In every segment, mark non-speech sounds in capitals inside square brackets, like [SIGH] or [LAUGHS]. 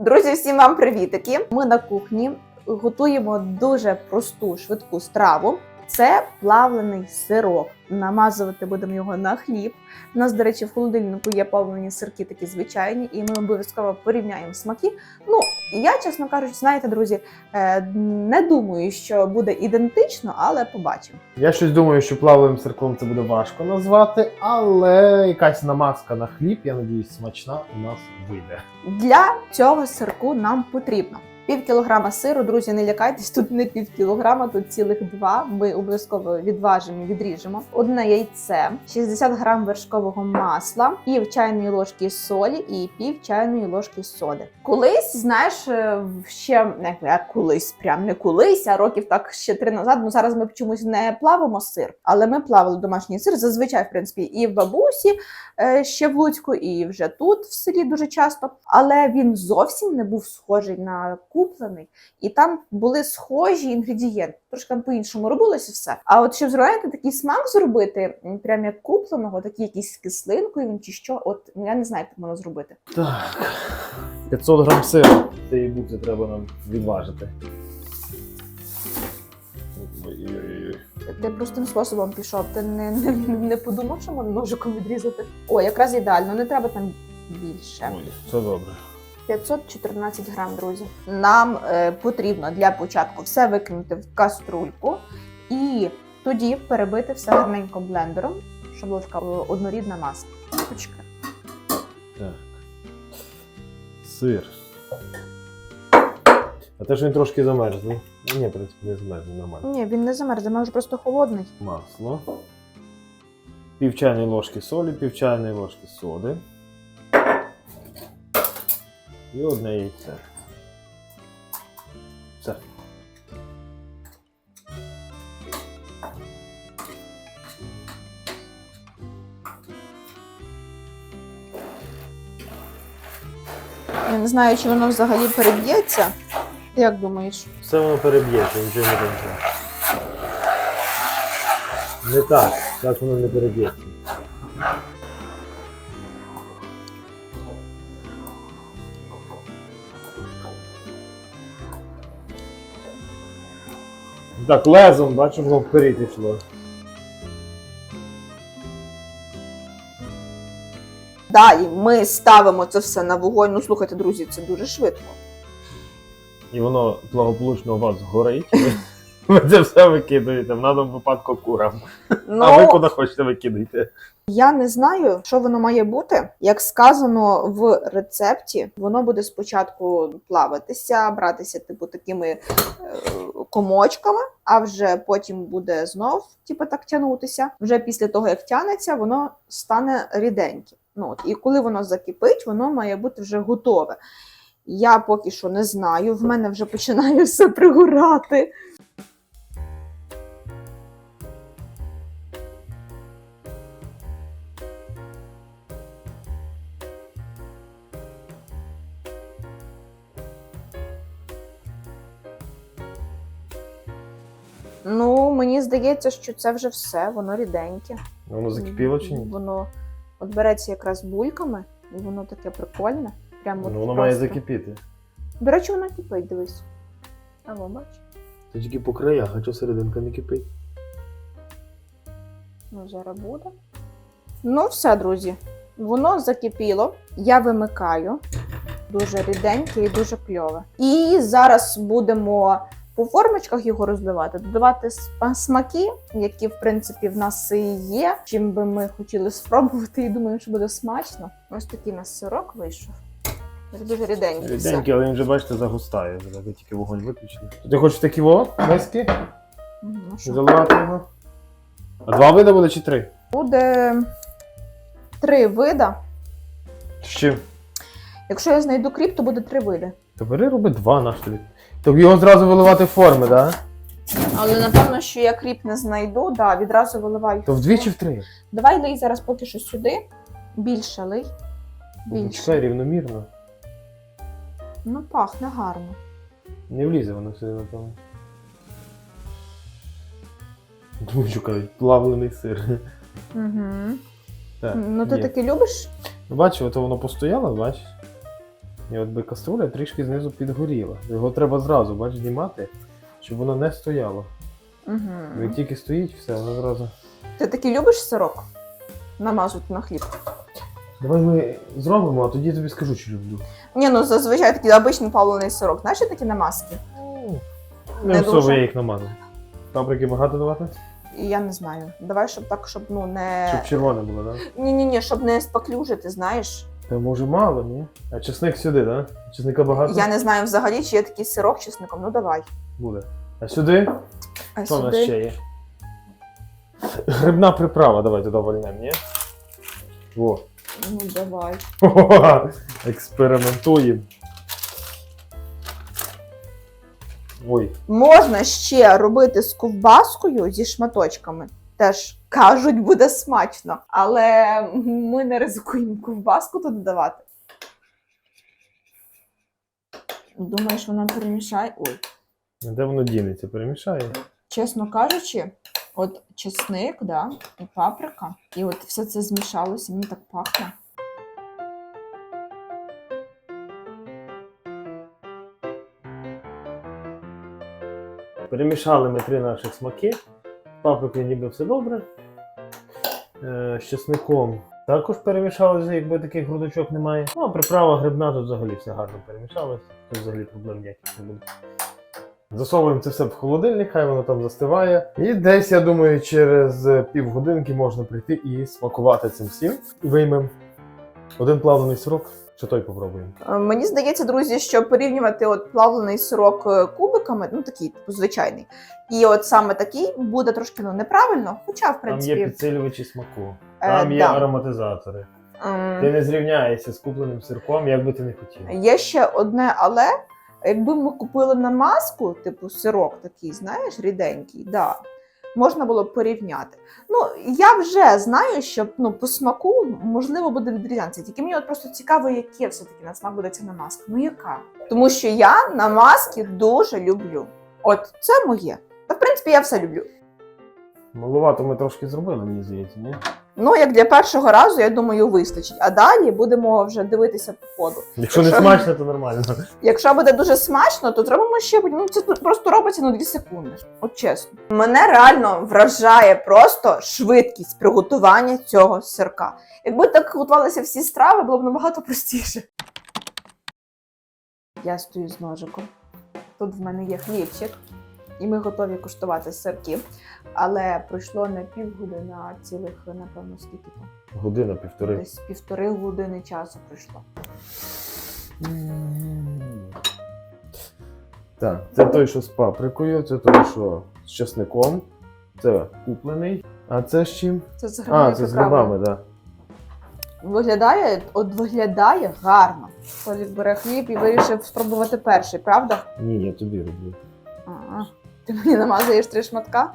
Друзі, всім вам привітики! Ми на кухні готуємо дуже просту швидку страву. Це плавлений сирок. Намазувати будемо його на хліб. У нас, до речі, в холодильнику є плавлені сирки такі звичайні, і ми обов'язково порівняємо смаки. Ну, я, чесно кажучи, знаєте, друзі, е, не думаю, що буде ідентично, але побачимо. Я щось думаю, що плавленим сирком це буде важко назвати, але якась намазка на хліб, я надіюсь, смачна у нас вийде. Для цього сирку нам потрібно пів кілограма сиру. Друзі, не лякайтесь, тут не пів кілограма, тут цілих два. Ми обов'язково відважимо, відріжемо. Одне яйце, 60 грам вершкового масла, пів чайної ложки солі і пів чайної ложки соди. Колись, знаєш, е, ще не колись, прям не колись, а років так ще три назад. Ну зараз ми чомусь не плавимо сир, але ми плавали домашній сир зазвичай, в принципі, і в бабусі е, ще в Луцьку, і вже тут в селі дуже часто. Але він зовсім не був схожий на куплений, і там були схожі інгредієнти. Трошки там по-іншому робилося все. А от щоб зробити такий смак зробити, прям як купленого, такий якийсь з кислинкою він чи що, от я не знаю, як воно зробити. Так. 500 грам сиру. Цієї бути треба нам відважити. Ти простим способом пішов. Ти не, не, не подумав, що можна ножиком відрізати. О, якраз ідеально, не треба там більше. Ой, Все добре. 514 грам, друзі. Нам е, потрібно для початку все викинути в каструльку і тоді перебити все гарненько блендером, щоб була така е, однорідна маса. Почекай. Так. Сир. А те, що він трошки замерзлий. Ні, в принципі, не замерзлий, нормально. Ні, він не замерз, він вже просто холодний. Масло. Пів чайної ложки солі, пів чайної ложки соди. І одне яйце. Все. Я не знаю, чи воно взагалі переб'ється. Як думаєш? Все воно переб'ється, нічого не буде. Не так, так воно не переб'ється. Так, лезом, бачу, воно вперед йшло. Далі ми ставимо це все на вогонь. Ну слухайте, друзі, це дуже швидко. І воно благополучно у вас горить. [LAUGHS] Ви це все викидаєте, в даному випадку курам. А ви Ну, куди хочете викидайте. Я не знаю, що воно має бути. Як сказано в рецепті, воно буде спочатку плаватися, братися, типу, такими е, комочками, а вже потім буде знов, типу, так тягнутися. Вже після того, як тягнеться, воно стане ріденьким. Ну, от, і коли воно закипить, воно має бути вже готове. Я поки що не знаю, в мене вже починає [LAUGHS] все пригорати. Мені здається, що це вже все, воно ріденьке. Воно закипіло чи ні? Воно от береться якраз бульками, і воно таке прикольне. Прямо Ну, воно має закипіти. До речі, воно кипить, дивись. А во, бач. Це тільки по краях, а чого серединка не кипить? Ну, зараз буде. Ну, все, друзі. Воно закипіло. Я вимикаю. Дуже ріденьке і дуже кльове. І зараз будемо по формочках його розливати, додавати смаки, які, в принципі, в нас і є. Чим би ми хотіли спробувати, і думаю, що буде смачно. Ось такий у нас сирок вийшов. Дуже ріденький. Ріденький, але він вже, бачите, загустає, вже ви тільки вогонь виключили. Ти хочеш такі во, миски? Ну що? Заливати його? А два види буде чи три? Буде три вида. З чим? Якщо я знайду кріп, то буде три види. То бери роби два наш тобі. Тобто його зразу виливати в форми, так? Да? Але напевно, що я кріп не знайду, да, відразу виливаю. То вдві чи в три? Давай лий зараз поки що сюди. Більше лий. Більше. Чекай, рівномірно. Ну, пахне гарно. Не влізе воно сюди, напевно. Думаю, шукають плавлений сир. Угу. Так, Ну, ти є. таки любиш? Ну, бачиш, ото воно постояло, бачиш? І от би каструля трішки знизу підгоріла. Його треба зразу, бач, знімати, щоб воно не стояло. Угу. тільки стоїть, все, воно зразу. Ти таки любиш сирок? Намазувати на хліб. Давай ми зробимо, а тоді я тобі скажу, що люблю. Ні, ну зазвичай такий обичний плавлений сирок. Знаєш, такі намазки? Не, Не особо дуже. я їх намазав. Паприки багато давати? І я не знаю. Давай, щоб так, щоб ну не. Щоб червоне було, так? Ні, ні, ні, щоб не споклюжити, знаєш. Та може мало, ні? А чесник сюди, так? Чесника багато? Я не знаю взагалі, чи є такий сирок з чесником. Ну давай. Буде. А сюди? А Що в нас ще є? Грибна приправа, давай туди вольнемо, ні? Во. Ну давай. [LAUGHS] Експериментуємо. Ой, Можна ще робити з ковбаскою зі шматочками. Теж кажуть, буде смачно, але ми не ризикуємо ковбаску тут додавати. Думаєш, вона перемішає? Ой, де воно дінеться? Перемішає. чесно кажучи, от чесник, да, і паприка, і от все це змішалося, мені так пахне. Перемішали ми три наших смаки. З Паприкою ніби все добре. Е, з чесником також перемішалося, якби таких грудочок немає. Ну, а приправа грибна тут взагалі все гарно перемішалось. Тут взагалі проблем ніяких не буде. Засовуємо це все в холодильник, хай воно там застиває. І десь, я думаю, через півгодинки можна прийти і смакувати цим всім. Виймемо один плавлений сирок, чи той попробуємо. Е, Мені здається, друзі, що порівнювати от плавлений сирок е, кубиками, ну такий, типу, звичайний, і от саме такий буде трошки ну, неправильно, хоча, в Там принципі, є підсилювачі смаку, е, там є да. ароматизатори. Ем, Ти не зрівняєшся з купленим сирком, як би ти не хотів. Є ще одне але. Якби ми купили намазку, типу сирок такий, знаєш, ріденький, да, можна було б порівняти. Ну, я вже знаю, що ну, по смаку можливо буде відрізнятися. Тільки мені от просто цікаво, яке все-таки на смак буде ця намазка. Ну яка? Тому що я намазки дуже люблю. От це моє. Та в принципі я все люблю. Малувато ми трошки зробили, мені здається, ні? Ну, як для першого разу, я думаю, вистачить. А далі будемо вже дивитися по ходу. Якщо не смачно, то нормально. Якщо буде дуже смачно, то зробимо ще ну це просто робиться ну 2 секунди. От чесно. Мене реально вражає просто швидкість приготування цього сирка. Якби так готувалися всі страви, було б набагато простіше. Я стою з ножиком. Тут в мене є хлібчик, і ми готові куштувати сирки. Але пройшло не півгодини, а цілих, напевно, скільки там? Година, півтори. Десь півтори години часу пройшло. Так, це той, що з паприкою, це той, що з чесником, це куплений. А це з чим? Це з А, це з грибами, так. Виглядає, от виглядає гарно. Толік бере хліб і вирішив спробувати перший, правда? Ні, я тобі роблю. Ти мені намазуєш три шматка?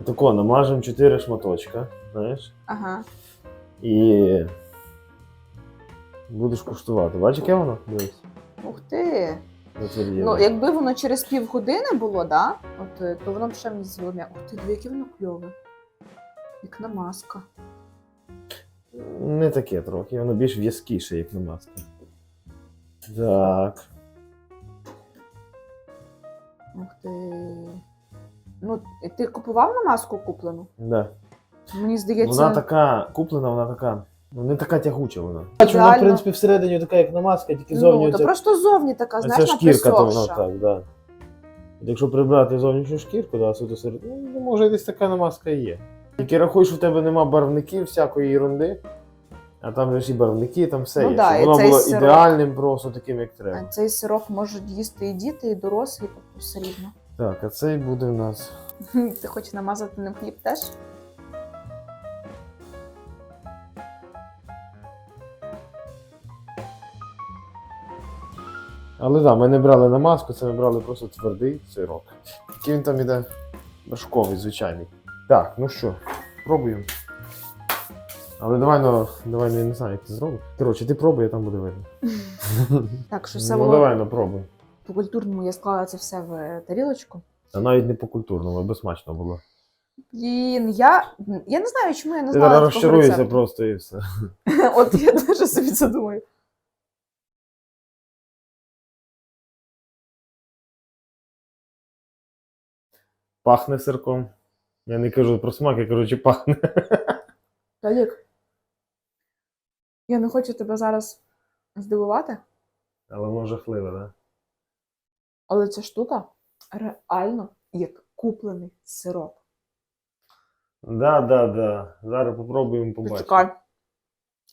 Отако намажемо чотири шматочка, знаєш, Ага. і будеш куштувати. Бачиш, яке воно? Дивись. Ух ти. затверділо. Ну, якби воно через півгодини було, да? От, е, то воно б ще мені злом'я. Ух ти, диви, яке воно кльове. Як намазка. Не таке трохи, воно більш в'язкіше, як намазка. Так. Ух ти. Ну, ти купував намазку куплену? Да. Мені здається. Вона така куплена, вона така. Ну, не така тягуча вона. Бачу, вона, в Реально. принципі, всередині така, як намазка, тільки зовні. ну, то оця- просто зовні така, оця знаєш, шкірка, то вона наприсохша. так, да. Якщо прибрати зовнішню шкірку, да, суто серед... ну, може десь така намазка і є. Тільки рахуй, що в тебе нема барвників, всякої ерунди, а там же ж і барвники, там все Ну є. да, і воно цей було сироп. ідеальним, просто таким, як А треба. Цей сирок можуть їсти і діти, і дорослі, тобто все рівно. Так, а цей буде в нас. [LAUGHS] Ти хочеш намазати ним хліб теж? Але так, да, ми не брали намазку, це ми брали просто твердий сирок. Який він там іде вершковий, звичайний. Так, ну що, пробуємо. Але давай ну, давай ну, я не знаю, як це зробиш. Коротше, ти пробуй, я там буде видно. [LAUGHS] Так, що ну, саме. Ну давай, ну пробуй. по культурному я склала це все в е, тарілочку. А навіть не по культурному, аби смачно було. Блін, я, я не знаю, чому я не Ти знала. зараз такого просто і все. [LAUGHS] От я дуже собі це думаю. Пахне сирком. Я не кажу про смак, я кажу, чи пахне. Толік, я не хочу тебе зараз здивувати, Але воно жахливе. Да? але ця штука реально як куплений сироп. Да, да, да. Зараз попробуємо побачити. Почекай.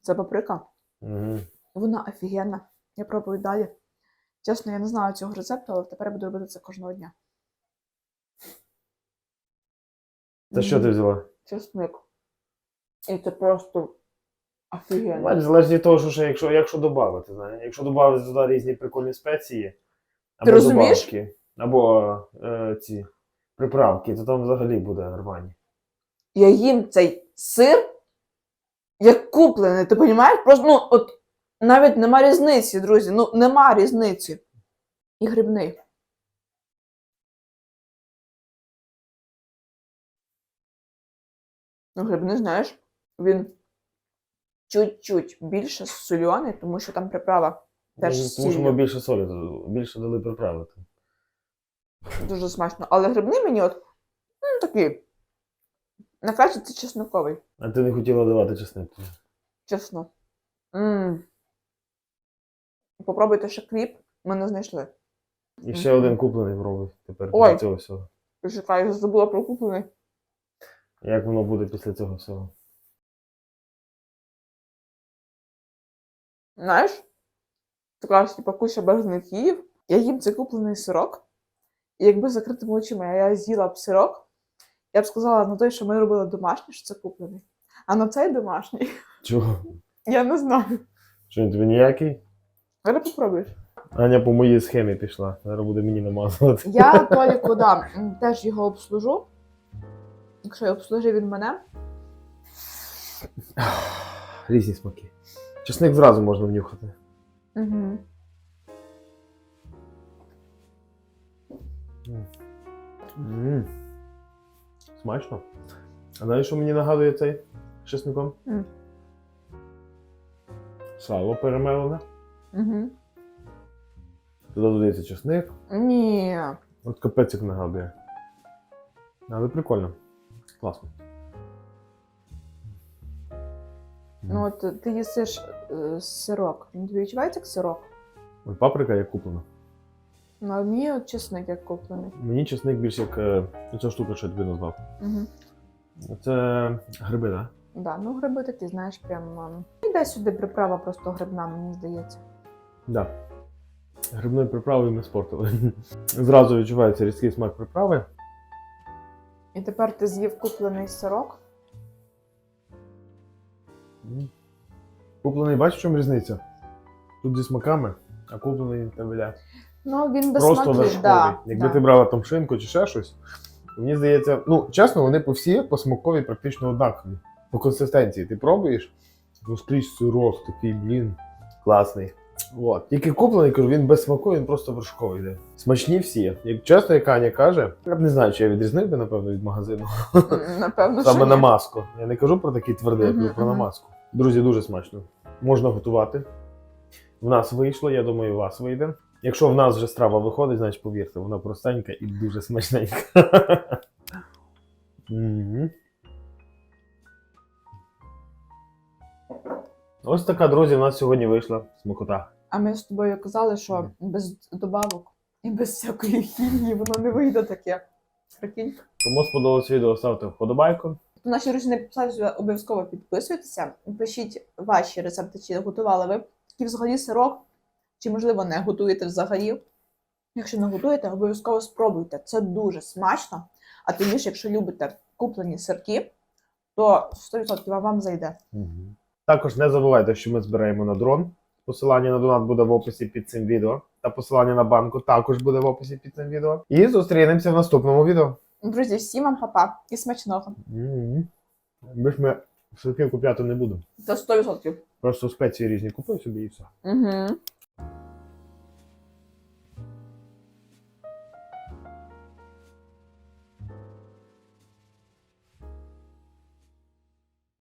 Це паприка. Угу. Вона офігенна. Я пробую далі. Чесно, я не знаю цього рецепту, але тепер я буду робити це кожного дня. Це що ти взяла? Чесник. І це просто офігенно. Залежить від того, що ще, якщо, якщо додати, знаєш. Якщо додати туди різні прикольні спеції, або розумієш? добавки, або е, ці приправки, то там взагалі буде рвані. Я їм цей сир як куплений, ти розумієш? Просто ну, от навіть нема різниці, друзі. Ну, нема різниці. І грибний. Ну, грибний, знаєш, він чуть-чуть більше сольоний, тому що там приправа теж Ну, тому що ми сіллю. більше солі, більше дали приправи. Дуже смачно. Але грибний мені от ну, такий. Найкраще це чесноковий. А ти не хотіла давати чесник. Чесно. м Попробуйте ще кріп, ми не знайшли. І ще один куплений пробуй тепер Ой. після цього всього. Чекай, я забула про куплений. Як воно буде після цього всього? Знаєш, така ж типа куча барвників. Я їм цей куплений сирок. І якби з закритими очима я з'їла б сирок, я б сказала на той, що ми робили домашній, що це куплений. А на цей домашній, Чого? я не знаю. Що він тобі ніякий? Зараз попробуєш. Аня по моїй схемі пішла. Зараз буде мені намазувати. Я Толіку да, теж його обслужу. Якщо я обслужив він мене, Різні смаки. Чесник зразу можна внюхати. угу. м Смачно. А знаєш, що мені нагадує цей з чесником? М. Сало перемелене. Угу. Туди додається чесник. Ні. От капець як нагадує. Але прикольно. Класно. Ну от ти їсиш е, сирок. Він тобі відчувається як сирок? От Паприка як куплена. Ну, а мені от чесник як куплений. Мені чесник більш як е, ця штука, що я тобі назвав. Угу. Це гриби, так? Да, ну гриби такі, знаєш, прям. ем, Іде сюди приправа просто грибна, мені здається. Да. Грибною приправою ми спортили. [LAUGHS] Зразу відчувається різкий смак приправи. І тепер ти з'їв куплений сирок. Куплений, бачиш, в чому різниця? Тут зі смаками, а куплений та бля. Ну, він без Просто смаків, вершковий. да, Якби да. ти брала там шинку чи ще щось, мені здається, ну, чесно, вони по всі по смакові практично однакові. По консистенції ти пробуєш, ну скрізь сирок, такий, блін, класний. От. Тільки куплений, кажу, він без смаку, він просто вершковий йде. Смачні всі. Як чесно, як Аня каже, я б не знаю, чи я відрізнив би, напевно, від магазину. Напевно, що Саме ні. на маску. Я не кажу про такий твердий, я Мгм, кажу про мгм. намазку. Друзі, дуже смачно. Можна готувати. В нас вийшло, я думаю, у вас вийде. Якщо в нас вже страва виходить, значить повірте, вона простенька і дуже смачненька. [LAUGHS] Ось така, друзі, в нас сьогодні вийшла смакота. А ми з тобою казали, що без добавок і без всякої [LAUGHS] хімії воно не вийде таке. Прикинь. Кому сподобалось відео, ставте вподобайку. Наші друзі не підписалися, обов'язково підписуйтеся. Пишіть ваші рецепти, чи готували ви такий взагалі сирок, чи можливо не готуєте взагалі. Якщо не готуєте, обов'язково спробуйте. Це дуже смачно. А тим більше, якщо любите куплені сирки, то 100% вам зайде. Також не забувайте, що ми збираємо на дрон. Посилання на донат буде в описі під цим відео. Та посилання на банку також буде в описі під цим відео. І зустрінемося в наступному відео. Друзі, всім вам папа і смачного. Ми ж ми сирки купляти не будемо. Це 100%. Просто спеції різні купив собі і все. Угу.